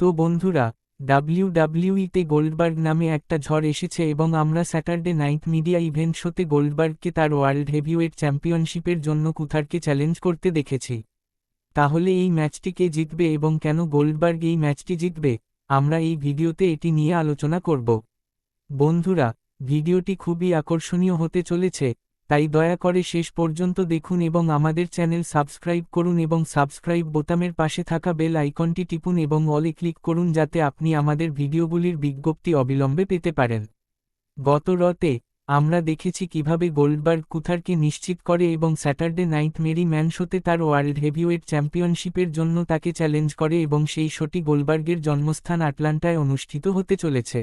তো বন্ধুরা, ডাব্লিউডাব্লিউইতে গোল্ডবার্গ নামে একটা ঝড় এসেছে এবং আমরা স্যাটারডে নাইট মিডিয়া ইভেন্ট শোতে গোল্ডবার্গকে তার ওয়ার্ল্ড হেভিওয়েট চ্যাম্পিয়নশিপের জন্য কুথারকে চ্যালেঞ্জ করতে দেখেছি। তাহলে এই ম্যাচটি কে জিতবে এবং কেন গোল্ডবার্গ এই ম্যাচটি জিতবে, আমরা এই ভিডিওতে এটি নিয়ে আলোচনা করব। বন্ধুরা, ভিডিওটি খুবই আকর্ষণীয় হতে চলেছে তাই দয়া করে শেষ পর্যন্ত দেখুন এবং আমাদের চ্যানেল সাবস্ক্রাইব করুন এবং সাবস্ক্রাইব বোতামের পাশে থাকা বেল আইকনটি টিপুন এবং অলে ক্লিক করুন যাতে আপনি আমাদের ভিডিওগুলির বিজ্ঞপ্তি অবিলম্বে পেতে পারেন। গত রতে আমরা দেখেছি কীভাবে গোল্ডবার্গ কুথারকে নিশ্চিত করে এবং স্যাটারডে নাইট মেরি ম্যান শোতে তার ওয়ার্ল্ড হেভিওয়েট চ্যাম্পিয়নশিপের জন্য তাকে চ্যালেঞ্জ করে এবং সেই শোটি গোলবার্গের জন্মস্থান আটলান্টায় অনুষ্ঠিত হতে চলেছে।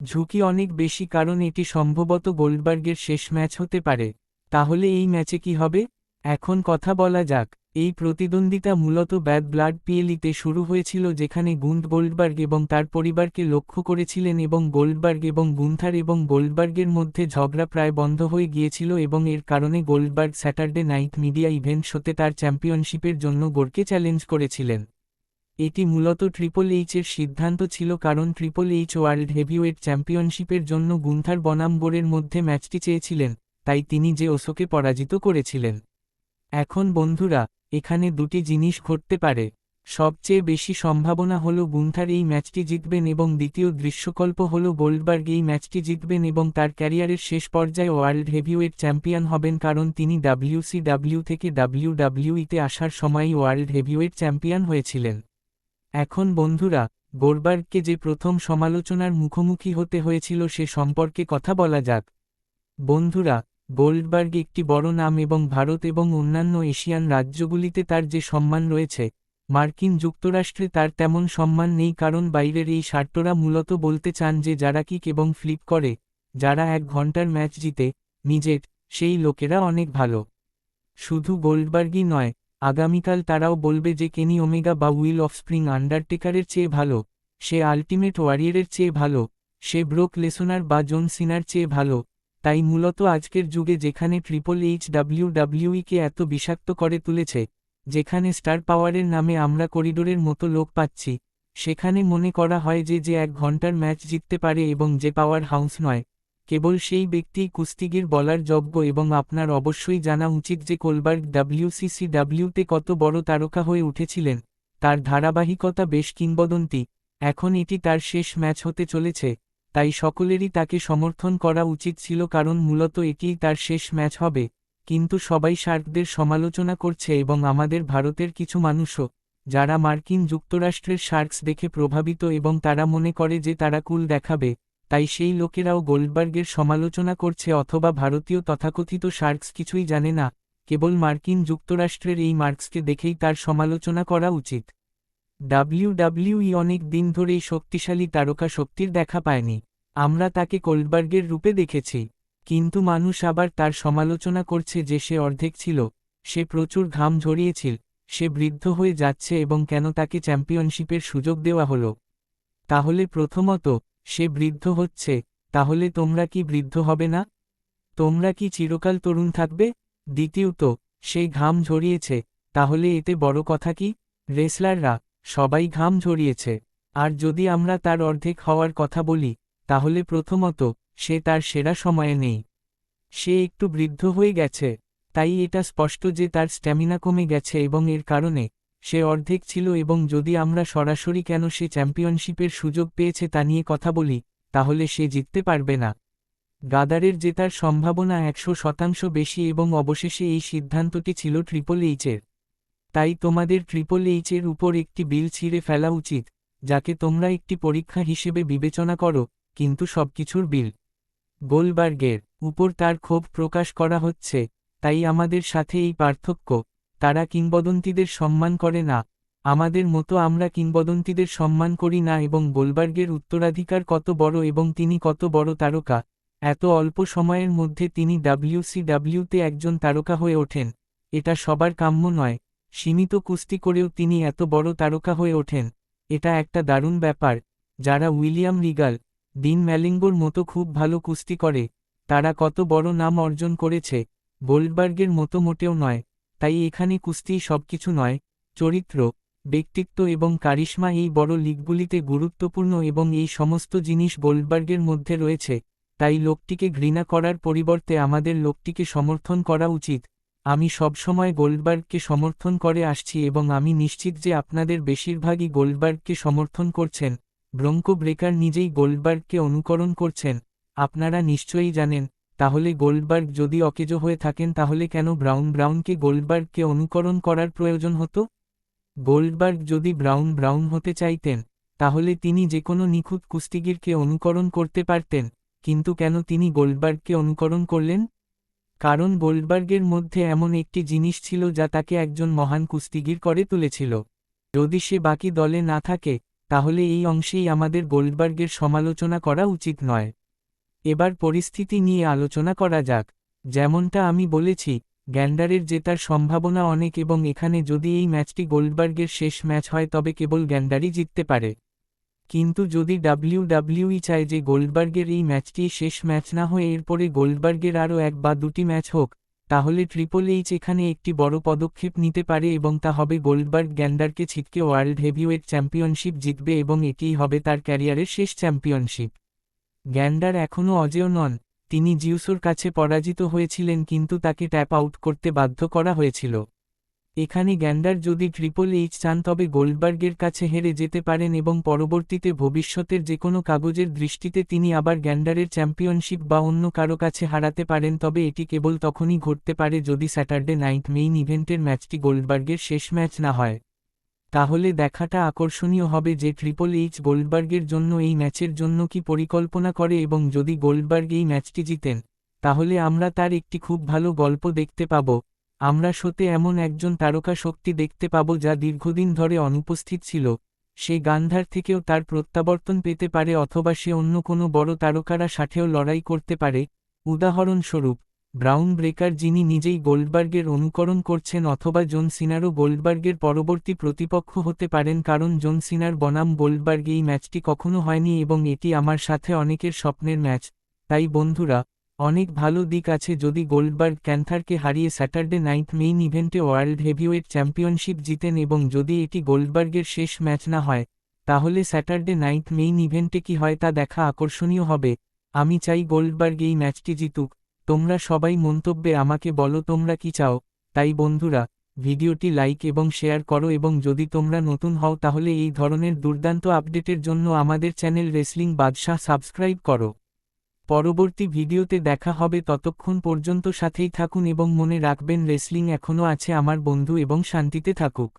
ঝুঁকি অনেক বেশি কারণ এটি সম্ভবত গোল্ডবার্গের শেষ ম্যাচ হতে পারে। তাহলে এই ম্যাচে কি হবে? এখন কথা বলা যাক। এই প্রতিদ্বন্দ্বিতা মূলত ব্যাড ব্লাড পিএলিতে শুরু হয়েছিল যেখানে গুন্থ গোল্ডবার্গ এবং তার পরিবারকে লক্ষ্য করেছিলেন এবং গোল্ডবার্গ এবং গুন্থার এবং গোল্ডবার্গের মধ্যে ঝগড়া প্রায় বন্ধ হয়ে গিয়েছিল এবং এর কারণে Goldberg Saturday night media event শোতে তার চ্যাম্পিয়নশিপের জন্য গোরকে চ্যালেঞ্জ করেছিলেন। এটি মূলত ট্রিপল এইচের সিদ্ধান্ত ছিল কারণ ট্রিপল এইচ ওয়ার্ল্ড হেভিওয়েট চ্যাম্পিয়নশিপের জন্য গুন্থার বনাম গোরের মধ্যে ম্যাচটি চেয়েছিলেন, তাই তিনি যে ওসোকে পরাজিত করেছিলেন। এখন বন্ধুরা, এখানে দুটি জিনিস ঘটতে পারে। সবচেয়ে বেশি সম্ভাবনা হল গুন্থার এই ম্যাচটি জিতবেন এবং দ্বিতীয় দৃশ্যকল্প হল গোল্ডবার্গ এই ম্যাচটি জিতবেন এবং তার ক্যারিয়ারের শেষ পর্যায়ে ওয়ার্ল্ড হেভিওয়েট চ্যাম্পিয়ন হবেন কারণ তিনি ডাব্লিউসিডাব্লিউ থেকে ডাব্লিউডাব্লিউইতে আসার সময়ই ওয়ার্ল্ড হেভিওয়েট চ্যাম্পিয়ন হয়েছিলেন। এখন বন্ধুরা, গোরবার্গকে যে প্রথম সমালোচনার মুখোমুখি হতে হয়েছিল সে সম্পর্কে কথা বলা যাক। বন্ধুরা, গোল্ডবার্গ একটি বড় নাম এবং ভারত এবং অন্যান্য এশিয়ান রাজ্যগুলিতে তার যে সম্মান রয়েছে, মার্কিন যুক্তরাষ্ট্রে তার তেমন সম্মান নেই কারণ বাইরের এই শার্টরা মূলত বলতে চান যে যারা কিক এবং ফ্লিপ করে, যারা এক ঘণ্টার ম্যাচ জিতে, নিজের, সেই লোকেরা অনেক ভালো। শুধু গোল্ডবার্গই নয় আগামীকাল তারাও বলবে যে কেনি ওমেগা বা উইল অফ স্প্রিং আন্ডারটেকারের চেয়ে ভালো, সে আলটিমেট ওয়ারিয়ারের চেয়ে ভালো, সে ব্রোক লেসোনার বা জন সিনার চেয়ে ভালো, তাই মূলত আজকের যুগে যেখানে ট্রিপল এইচ ডাব্লিউ ডাব্লিউইকে এত বিষাক্ত করে তুলেছে, যেখানে স্টার পাওয়ারের নামে আমরা করিডোরের মতো লোক পাচ্ছি, সেখানে মনে করা হয় যে যে এক ঘণ্টার ম্যাচ জিততে পারে এবং যে পাওয়ার হাউস নয় কেবল সেই ব্যক্তি কুস্তিগির বলার যোগ্য এবং আপনার অবশ্যই জানা উচিত যে কোলবার্গ ডাব্লিউসিসি ডাব্লিউতে কত বড় তারকা হয়ে উঠেছিলেন, তার ধারাবাহিকতা বেশ কিংবদন্তি, এখন এটি তার শেষ ম্যাচ হতে চলেছে, তাই সকলেরই তাকে সমর্থন করা উচিত ছিল কারণ মূলত এটিই তার শেষ ম্যাচ হবে, কিন্তু সবাই শার্কদের সমালোচনা করছে এবং আমাদের ভারতের কিছু মানুষও, যারা মার্কিন যুক্তরাষ্ট্রের শার্কস দেখে প্রভাবিত এবং তারা মনে করে যে তারা কুল দেখাবে তাই সেই লোকেরাও গোল্ডবার্গের সমালোচনা করছে অথবা ভারতীয় তথাকথিত শার্কস কিছুই জানে না, কেবল মার্কিন যুক্তরাষ্ট্রের এই মার্কসকে দেখেই তার সমালোচনা করা উচিত। ডাব্লিউডাব্লিউই অনেক দিন ধরেই শক্তিশালী তারকা শক্তির দেখা পায়নি, আমরা তাকে কোল্ডবার্গের রূপে দেখেছি, কিন্তু মানুষ আবার তার সমালোচনা করছে যে সে অর্ধেক ছিল, সে প্রচুর ঘাম ঝরিয়েছিল, সে বৃদ্ধ হয়ে যাচ্ছে এবং কেন তাকে চ্যাম্পিয়নশিপের সুযোগ দেওয়া হলো। তাহলে প্রথমত সে বৃদ্ধ হচ্ছে, তাহলে তোমরা কি বৃদ্ধ হবে না? তোমরা কি চিরকাল তরুণ থাকবে? দ্বিতীয়ত সেই ঘাম ঝরিয়েছে, তাহলে এতে বড় কথা কি? রেসলাররা সবাই ঘাম ঝরিয়েছে। আর যদি আমরা তার অর্ধেক হওয়ার কথা বলি, তাহলে প্রথমত, সে তার সেরা সময়ে নেই। সে একটু বৃদ্ধ হয়ে গেছে, তাই এটা স্পষ্ট যে তার স্ট্যামিনা কমে গেছে এবং এর কারণে সে অর্ধেক ছিল এবং যদি আমরা সরাসরি কেন সে চ্যাম্পিয়নশিপের সুযোগ পেয়েছে তা নিয়ে কথা বলি, তাহলে সে জিততে পারবে না। গাদারের জেতার সম্ভাবনা একশো শতাংশ বেশি এবং অবশেষে এই সিদ্ধান্তটি ছিল ট্রিপল এইচের। তাই তোমাদের ট্রিপল এইচের উপর একটি বিল ছিঁড়ে ফেলা উচিত, যাকে তোমরা একটি পরীক্ষা হিসেবে বিবেচনা করো, কিন্তু সবকিছুর বিল। গোলবার্গের উপর তার ক্ষোভ প্রকাশ করা হচ্ছে, তাই আমাদের সাথে এই পার্থক্য। তারা কিংবদন্তিদের সম্মান করে না। আমাদের মতো আমরা কিংবদন্তিদের সম্মান করি না এবং গোলবার্গের উত্তরাধিকার কত বড় এবং তিনি কত বড় তারকা। এত অল্প সময়ের মধ্যে তিনি ডাব্লিউসিডাব্লিউতে একজন তারকা হয়ে ওঠেন। এটা সবার কাম্য নয়। সীমিত কুস্তি করেও তিনি এত বড় তারকা হয়ে ওঠেন। এটা একটা দারুণ ব্যাপার। যারা উইলিয়াম রিগাল দিন ম্যালিঙ্গোর মতো খুব ভালো কুস্তি করে, তারা কত বড় নাম অর্জন করেছে। গোল্ডবার্গের মতো মোটেও নয়। তাই এখানে কুস্তি সবকিছু নয়, চরিত্র, ব্যক্তিত্ব এবং কারিশমা এই বড় লিগগুলিতে গুরুত্বপূর্ণ এবং এই সমস্ত জিনিস গোল্ডবার্গের মধ্যে রয়েছে, তাই লোকটিকে ঘৃণা করার পরিবর্তে আমাদের লোকটিকে সমর্থন করা উচিত। আমি সবসময় গোল্ডবার্গকে সমর্থন করে আসছি এবং আমি নিশ্চিত যে আপনাদের বেশিরভাগই গোল্ডবার্গকে সমর্থন করছেন, ব্রঙ্কো ব্রেকার নিজেই গোল্ডবার্গকে অনুকরণ করছেন, আপনারা নিশ্চয়ই জানেন তাহলে গোল্ডবার্গ যদি অকেজো হয়ে থাকেন, তাহলে কেন ব্রাউন ব্রাউনকে গোল্ডবার্গকে অনুকরণ করার প্রয়োজন হতো? গোল্ডবার্গ যদি ব্রাউন ব্রাউন হতে চাইতেন, তাহলে তিনি যে কোনো নিখুঁত কুস্তিগিরকে অনুকরণ করতে পারতেন, কিন্তু কেন তিনি গোল্ডবার্গকে অনুকরণ করলেন? কারণ গোল্ডবার্গের মধ্যে এমন একটি জিনিস ছিল যা তাকে একজন মহান কুস্তিগির করে তুলেছিল। যদি সে বাকি দলে না থাকে, তাহলে এই অংশেই আমাদের গোল্ডবার্গের সমালোচনা করা উচিত নয়। এবার পরিস্থিতি নিয়ে আলোচনা করা যাক। যেমনটা আমি বলেছি, গ্যান্ডারের জেতার সম্ভাবনা অনেক এবং এখানে যদি এই ম্যাচটি গোল্ডবার্গের শেষ ম্যাচ হয় তবে কেবল গ্যান্ডারই জিততে পারে। কিন্তু যদি ডাব্লিউডাব্লিউই চায় যে গোল্ডবার্গের এই ম্যাচটি শেষ ম্যাচ না হয়ে, এরপরে গোল্ডবার্গের আরও এক বা দুটি ম্যাচ হোক, তাহলে ট্রিপল এইচ এখানে একটি বড় পদক্ষেপ নিতে পারে এবং তা হবে গোল্ডবার্গ গ্যান্ডারকে ছিটকে ওয়ার্ল্ড হেভিওয়েট চ্যাম্পিয়নশিপ জিতবে এবং এটিই হবে তার ক্যারিয়ারের শেষ চ্যাম্পিয়নশিপ। গ্যান্ডার এখনও অজেয় নন, তিনি জিউসোর কাছে পরাজিত হয়েছিলেন কিন্তু তাকে ট্যাপ আউট করতে বাধ্য করা হয়েছিল। এখানে গ্যান্ডার যদি ট্রিপল এইচ চান তবে গোল্ডবার্গের কাছে হেরে যেতে পারেন এবং পরবর্তীতে ভবিষ্যতের যে কোনো কাগজের দৃষ্টিতে তিনি আবার গ্যান্ডারের চ্যাম্পিয়নশিপ বা অন্য কারও কাছে হারাতে পারেন, তবে এটি কেবল তখনই ঘটতে পারে যদি স্যাটারডে নাইট মেইন ইভেন্টের ম্যাচটি গোল্ডবার্গের শেষ ম্যাচ না হয়। তাহলে দেখাটা আকর্ষণীয় হবে যে ট্রিপল এইচ গোল্ডবার্গের জন্য এই ম্যাচের জন্য কি পরিকল্পনা করে এবং যদি গোল্ডবার্গ এই ম্যাচটি জিতেন, তাহলে আমরা তার একটি খুব ভালো গল্প দেখতে পাব। আমরা শোতে এমন একজন তারকা শক্তি দেখতে পাব যা দীর্ঘদিন ধরে অনুপস্থিত ছিল। সে গান্ধার থেকেও তার প্রত্যাবর্তন পেতে পারে অথবা সে অন্য কোনো বড় তারকারা সাথেও লড়াই করতে পারে। উদাহরণস্বরূপ ব্রাউন ব্রেকার যিনি নিজেই গোল্ডবার্গের অনুকরণ করছেন অথবা জন সিনারও গোল্ডবার্গের পরবর্তী প্রতিপক্ষ হতে পারেন কারণ জন সিনার বনাম গোল্ডবার্গ এই ম্যাচটি কখনো হয়নি এবং এটি আমার সাথে অনেকের স্বপ্নের ম্যাচ। তাই বন্ধুরা, অনেক ভালো দিক আছে যদি গোল্ডবার্গ ক্যান্থারকে হারিয়ে স্যাটারডে নাইট মেইন ইভেন্টে ওয়ার্ল্ড হেভিওয়েট চ্যাম্পিয়নশিপ জিতেন এবং যদি এটি গোল্ডবার্গের শেষ ম্যাচ না হয়, তাহলে স্যাটারডে নাইট মেইন ইভেন্টে কি হয় তা দেখা আকর্ষণীয় হবে। আমি চাই গোল্ডবার্গ এই ম্যাচটি জিতুক। তোমরা সবাই মন্তব্যে আমাকে বলো তোমরা কি চাও। তাই বন্ধুরা, ভিডিওটি লাইক এবং শেয়ার করো এবং যদি তোমরা নতুন হও তাহলে এই ধরনের দুর্দান্ত আপডেটের জন্য আমাদের চ্যানেল রেসলিং বাদশাহ সাবস্ক্রাইব করো। পরবর্তী ভিডিওতে দেখা হবে, ততক্ষণ পর্যন্ত সাথেই থাকুন এবং মনে রাখবেন রেসলিং এখনও আছে আমার বন্ধু এবং শান্তিতে থাকুক।